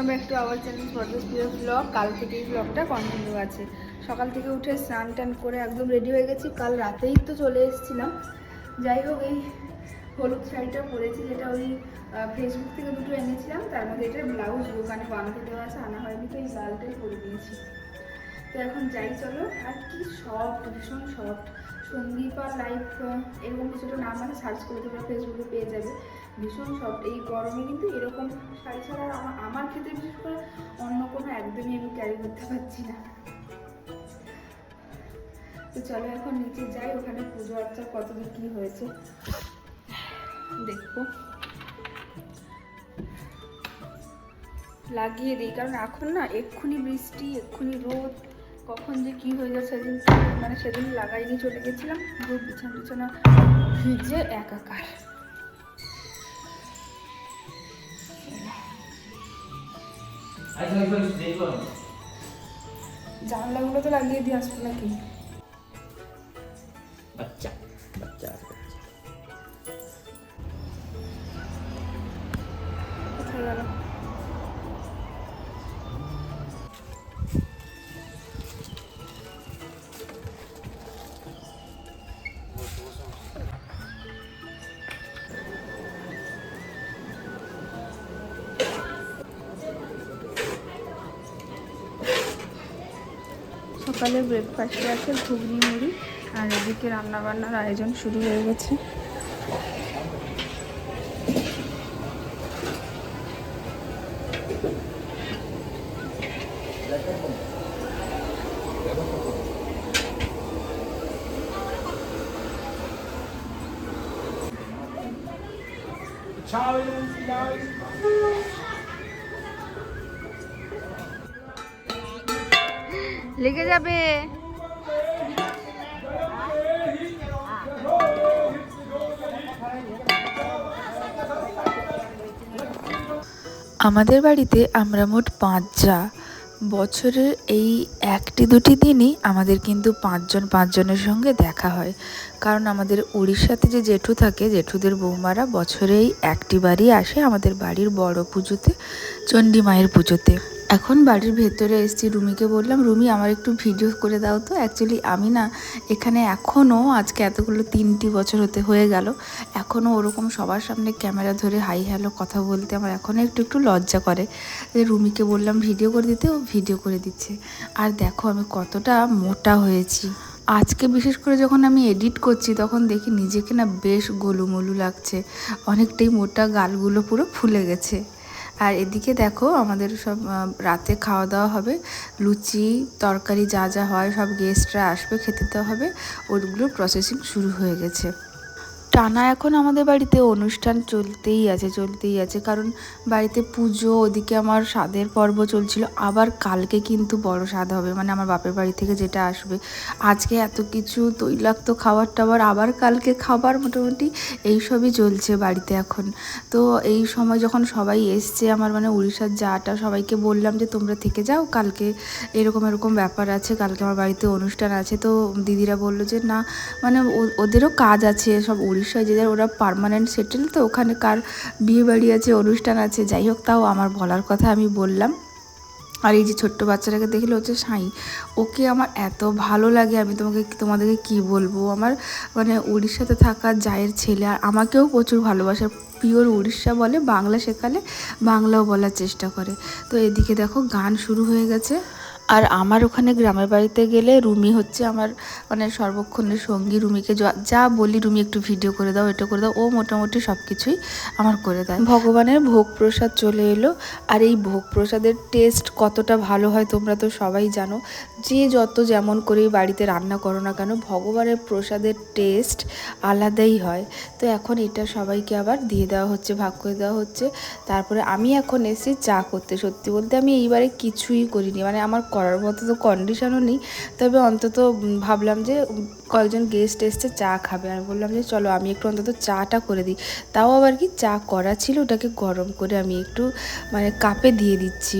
Welcome back to our channel photos প্রিয় blog কাল থেকে এই ব্লগটা কন্টিনিউ আছে। সকাল থেকে উঠে স্নান টান করে একদম রেডি হয়ে গেছি। কাল রাতেই তো চলে এসেছিলাম। যাই হোক, এই হলুদ শাড়িটা পরেছি, যেটা ওই ফেসবুক থেকে দুটো এনেছিলাম। তার মধ্যে এটা ব্লাউজ দোকানে বানাতে দেওয়া আছে, আনা হয়নি, তো এই লালটাই পরে দিয়েছি তো এখন যাই, চলো। আর কি সফট ভীষণ সফট সন্দীপা, লাইফ, এরকম কিছুটা নাম আছে সার্চ করে তোমরা ফেসবুকে পেয়ে যাবে। ভীষণ সফট এই গরমে কিন্তু এরকম শাড়ি ছাড়া আমার আমার ক্ষেত্রে বিশেষ করে অন্য কোনো একদমই আমি ক্যারি করতে পারছি না। তো চলো এখন নিচে যাই, ওখানে পুজো আর্চা কতদূর কী হয়েছে। দেখব। লাগিয়ে দিই, কারণ এখন না এক্ষুনি বৃষ্টি, এক্ষুনি রোদ, কখন যে কি হয়ে যায় সেদিন মানে সেদিন লাগাইনি, চলে গেছিলাম। পুরো বিছানা বিছানা ভিজে একাকার। জানলাগুলো তো লাগিয়ে দিয়ে আসব নাকি? সকালে ব্রেকফাস্টে আছে ঘুগনি মুড়ি আর এদিকে রান্নাবান্নার আয়োজন শুরু হয়ে গেছে। লেগে যাবে। আমাদের বাড়িতে আমরা মোট পাঁচ যা বছরের এই একটি দুটি দিনই আমাদের কিন্তু পাঁচজন পাঁচজনের সঙ্গে দেখা হয়। কারণ আমাদের উড়িষ্যাতে যে জেঠু থাকে, জেঠুদের বৌমারা বছরেই একটি বাড়ি আসে আমাদের বাড়ির বড় পুজোতে, চণ্ডী মায়ের পুজোতে। এখন বাড়ির ভেতরে এসেছি রুমিকে বললাম, রুমি, আমার একটু ভিডিও করে দাও তো। অ্যাকচুয়ালি আমি না এখানে এখনও আজকে এতগুলো তিনটি বছর হতে হয়ে গেল এখনও ওরকম সবার সামনে ক্যামেরা ধরে হাই হ্যালো কথা বলতে আমার এখনও একটু একটু লজ্জা করে। রুমিকে বললাম, ভিডিও করে দিতে? ও ভিডিও করে দিচ্ছে। আর দেখো আমি কতটা মোটা হয়েছি। আজকে বিশেষ করে যখন আমি এডিট করছি, তখন দেখি নিজেকে না বেশ গোলুমলু লাগছে। অনেকটাই মোটা গালগুলো পুরো ফুলে গেছে। আর এদিকে দেখো আমাদের সব রাতে খাওয়া দাওয়া হবে। লুচি, তরকারি যা যা হয় সব গেস্টরা আসবে, খেতে দেওয়া হবে। ওগুলো প্রসেসিং শুরু হয়ে গেছে। টানা এখন আমাদের বাড়িতে অনুষ্ঠান চলতেই আছে চলতেই আছে। কারণ বাড়িতে পুজো, ওদিকে আমার স্বাদের পর্ব চলছিল। আবার কালকে কিন্তু বড় স্বাদ হবে মানে আমার বাপের বাড়ি থেকে যেটা আসবে। আজকে এত কিছু তৈলাক্ত খাবার টাবার, আবার কালকে খাবার মোটামুটি এইসবই চলছে বাড়িতে এখন। তো এই সময় যখন সবাই এসছে, আমার মানে উড়িষ্যার যাটা, সবাইকে বললাম যে, তোমরা থেকে যাও, কালকে এরকম এরকম ব্যাপার আছে, কালকে আমার বাড়িতে অনুষ্ঠান আছে। তো দিদিরা বলল যে, না মানে ওদেরও কাজ আছে, সব উড়িষ্যায় যে ওরা পার্মানেন্ট সেটেল তো ওখানে কার বিয়ে বাড়ি আছে, অনুষ্ঠান আছে, যাই হোক, তাও আমার বলার কথা আমি বললাম। আর এই যে ছোট্ট বাচ্চাটাকে দেখলে হচ্ছে সাঁই, ওকে আমার এত ভালো লাগে, আমি তোমাকে তোমাদেরকে কি বলব? আমার মানে উড়িষ্যাতে থাকা জায়ের ছেলে, আর আমাকেও প্রচুর ভালোবাসে। পিওর উড়িষ্যা বলে, বাংলা শেখালে বাংলাও বলার চেষ্টা করে। তো এদিকে দেখো, গান শুরু হয়ে গেছে। আর আমার ওখানে গ্রামের বাড়িতে গেলে রুমি হচ্ছে আমার মানে সর্বক্ষণের সঙ্গী। রুমিকে যা- বলি রুমি একটু ভিডিও করে দাও, এটা করে দাও। ও মোটামুটি সব কিছুই আমার করে দেয়। ভগবানের ভোগ প্রসাদ চলে এলো। আর এই ভোগ প্রসাদের টেস্ট কতটা ভালো হয় তোমরা তো সবাই জানো। যে যত যেমন করেই বাড়িতে রান্না করো না কেন, ভগবানের প্রসাদের টেস্ট আলাদাই হয়। তো এখন এটা সবাইকে আবার দিয়ে দেওয়া হচ্ছে, ভাগ করে দেওয়া হচ্ছে। তারপরে আমি এখন এসে চা করতে, সত্যি বলতে আমি এইবারে কিছুই করিনি। মানে আমার করার মতো তো কন্ডিশনও নেই। তবে অন্তত ভাবলাম যে কয়েকজন গেস্ট এসছে, চা খাবে। আর বললাম যে চলো, আমি একটু অন্তত চাটা করে দিই। তাও আবার কি চা করা ছিল, ওটাকে গরম করে আমি একটু মানে কাপে দিয়ে দিচ্ছি।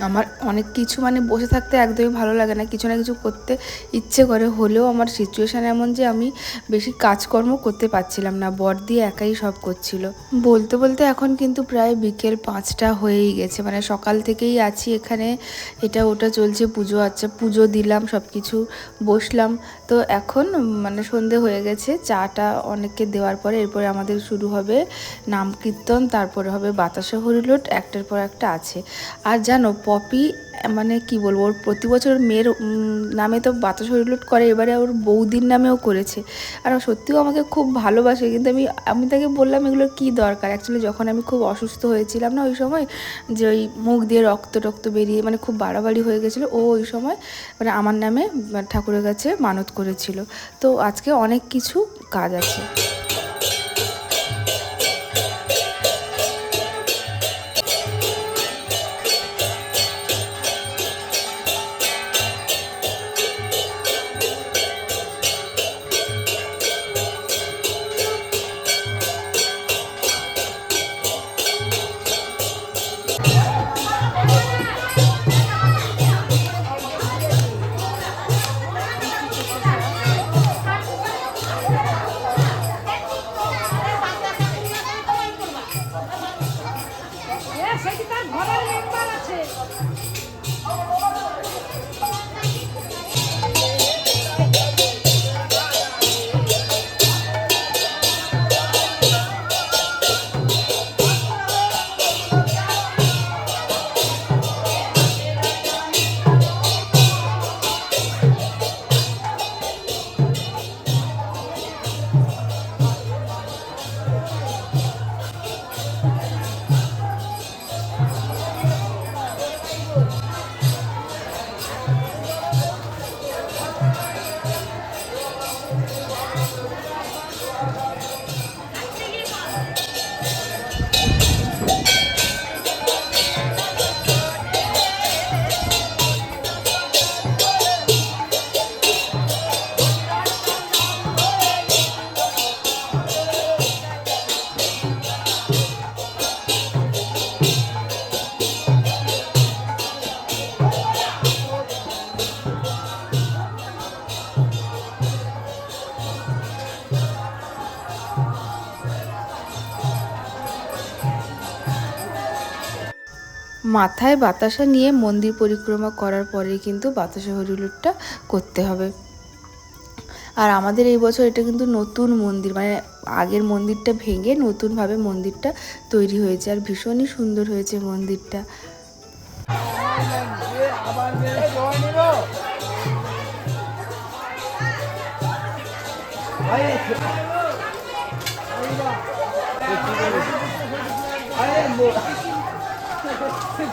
আমার অনেক কিছু মানে বসে থাকতে একদমই ভালো লাগে না। কিছু না কিছু করতে ইচ্ছে করে। হলেও আমার সিচুয়েশান এমন যে আমি বেশি কাজকর্ম করতে পারছিলাম না। বর দিয়ে একাই সব করছিল। বলতে বলতে এখন কিন্তু প্রায় বিকেল পাঁচটা হয়েই গেছে। মানে সকাল থেকেই আছি এখানে। এটা ওটা চলছে, পুজো আচ্ছা পুজো দিলাম সব কিছু বসলাম। তো এখন মানে সন্ধে হয়ে গেছে। চাটা অনেককে দেওয়ার পরে এরপরে আমাদের শুরু হবে নাম কীর্তন, তারপরে হবে বাতাসা হরিলোট, একটার পর একটা আছে। আর জানো পপি মানে কি বলব, ওর প্রতি বছর মেয়ের নামে তো বাতাস হরিলোট করে, এবারে ওর বৌদির নামেও করেছে। আর সত্যিও আমাকে খুব ভালোবাসে, কিন্তু আমি আমি তাকে বললাম এগুলোর কী দরকার? অ্যাকচুয়ালি যখন আমি খুব অসুস্থ হয়েছিলাম না, ওই সময় যে ওই মুখ দিয়ে রক্ত টক্ত বেরিয়ে মানে খুব বাড়াবাড়ি হয়ে গেছিল, ও ওই সময় মানে আমার নামে মানে ঠাকুরের কাছে মানত করেছিল। তো আজকে অনেক কিছু কাজ আছে। মাথায় বাতাসা নিয়ে মন্দির পরিক্রমা করার পরেই কিন্তু বাতাসা হরিলুটটা করতে হবে। আর আমাদের এই বছর এটা কিন্তু নতুন মন্দির মানে আগের মন্দিরটা ভেঙে নতুনভাবে মন্দিরটা তৈরি হয়েছে আর ভীষণই সুন্দর হয়েছে মন্দিরটা। ये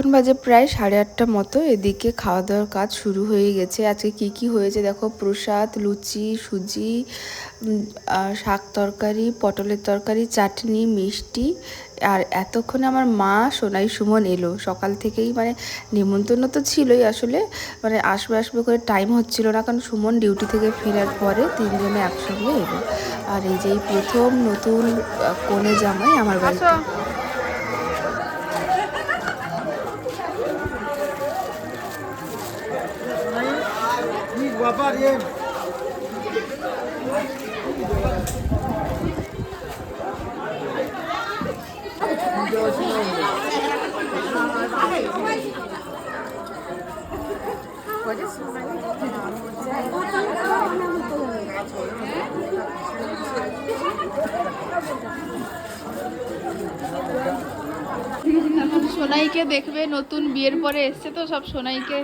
এখন বাজে প্রায় সাড়ে আটটা মতো এদিকে খাওয়া দাওয়ার কাজ শুরু হয়ে গেছে। আজকে কি কি হয়েছে দেখো? প্রসাদ লুচি সুজি আর শাক তরকারি পটলের তরকারি চাটনি মিষ্টি। আর এতক্ষণে আমার মা সোনাই সুমন এলো। সকাল থেকেই মানে নিমন্ত্রণ তো ছিলই আসলে। মানে আসবে আসবে করে টাইম হচ্ছিল না কারণ সুমন ডিউটি থেকে ফেরার পরে তিনজনে একসঙ্গে এলো। আর এই যে প্রথম নতুন কনে জামাই আমার বাড়িতে কি ব্যাপার এ সোনাইকে দেখবে নতুন বিয়ের পরে এসছে তো সব সোনাইকে।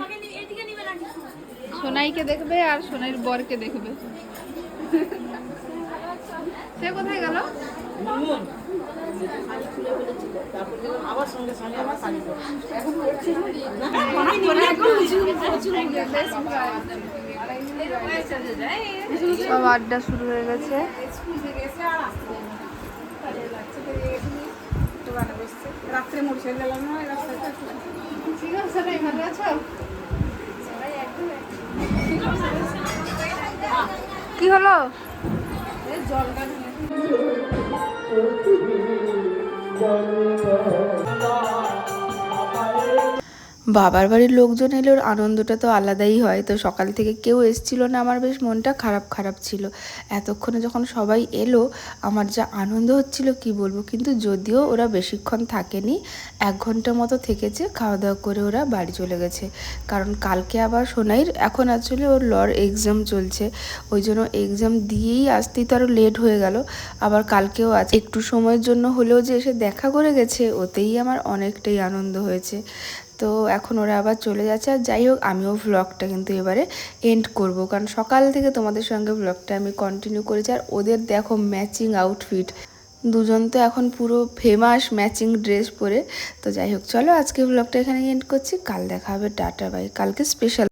সোনাইকে দেখবে আর সোনাইয়ের বরকে দেখবে। সে কোথায় গেল? সব আড্ডা শুরু হয়ে গেছে। রাত্রে মোটরসাইকেল ঠিক আছে ভালো আছো? কি হলো? বাবার বাড়ির লোকজন এলে ওর আনন্দটা তো আলাদাই হয়। তো সকাল থেকে কেউ এসছিল না। আমার বেশ মনটা খারাপ খারাপ ছিল। এতক্ষণে যখন সবাই এলো, আমার যা আনন্দ হচ্ছিল, কি বলব? কিন্তু যদিও ওরা বেশিক্ষণ থাকেনি, এক ঘণ্টা মতো থেকেছে খাওয়া দাওয়া করে ওরা বাড়ি চলে গেছে। কারণ কালকে আবার সোনাইর এখন আসলে ওর লর এক্সাম চলছে। ওই জন্য এক্সাম দিয়েই আসতেই তো আরও লেট হয়ে গেল। আবার কালকেও আছে। একটু সময়ের জন্য হলেও যে এসে দেখা করে গেছে, ওতেই আমার অনেকটাই আনন্দ হয়েছে। তো এখন ওরা আবার চলে যাচ্ছে। আর যাই হোক, আমিও ভ্লগটা কিন্তু এবারে এন্ড করব। কারণ সকাল থেকে তোমাদের সঙ্গে ভ্লগটা আমি কন্টিনিউ করেছি। আর ওদের দেখো ম্যাচিং আউটফিট দুজন তো এখন পুরো ফেমাস ম্যাচিং ড্রেস পরে। তো যাই হোক, চলো আজকে ভ্লগটা এখানে এন্ড করছি। কাল দেখা হবে, টাটা বাই কালকে স্পেশাল